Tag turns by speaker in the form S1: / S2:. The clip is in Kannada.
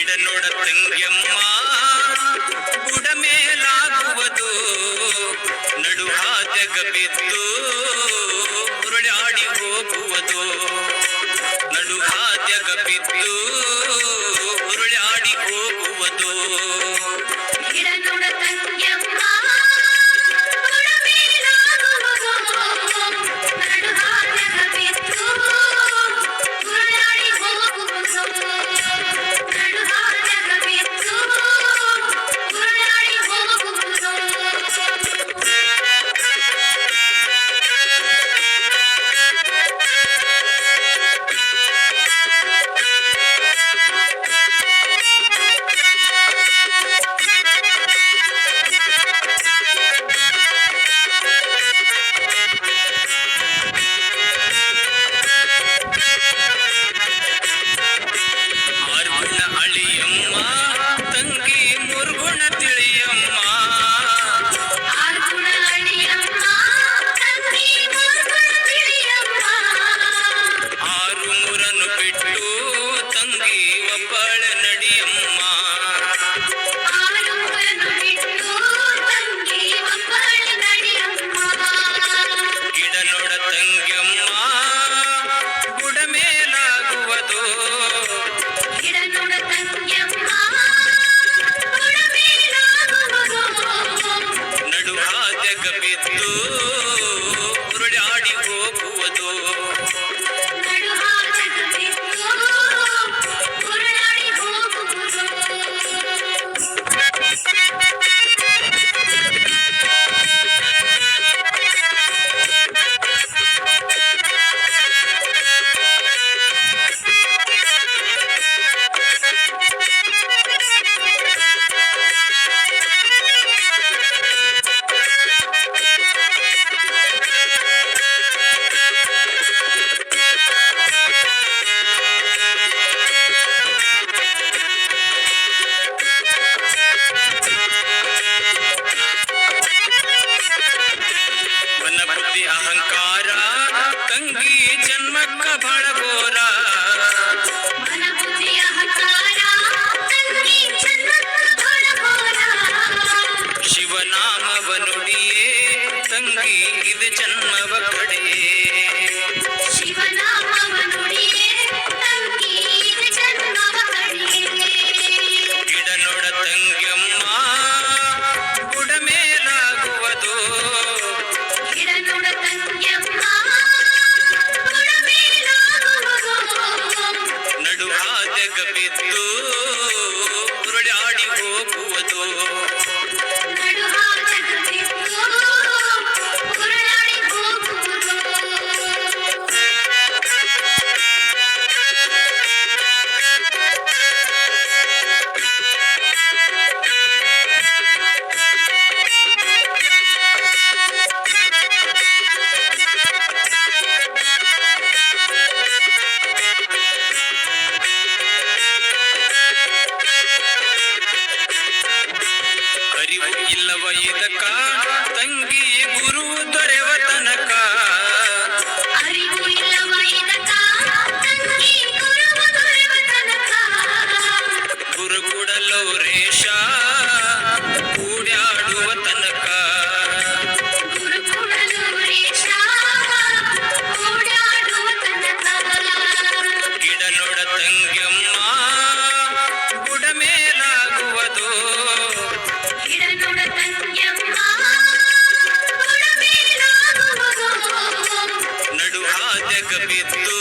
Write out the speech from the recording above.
S1: ಬಿಡನೊಡ ತಂಗ್ಯಮ್ಮ. ಬುಡಮೇಲಾಗುವುದು ನಡುವ ಜಗಬಿದ್ದು ಉರುಳಾಡಿ ಹೋಗುವುದು. ನಡುವ ಜಗಬಿದ್ದು ಉರುಳಾಡಿ ಹೋಗುವುದು.
S2: ಬಿತ್ತು
S1: মক্কা ভাড়া বোরা ಜಗತ್ತಿತ್ತು
S2: ಅರಿವು ಇಲ್ಲವ ಇದಕ್ಕ ತಂಗಿ ಗುರು ದೊರೆವ ತನಕ. বিদ্যুৎ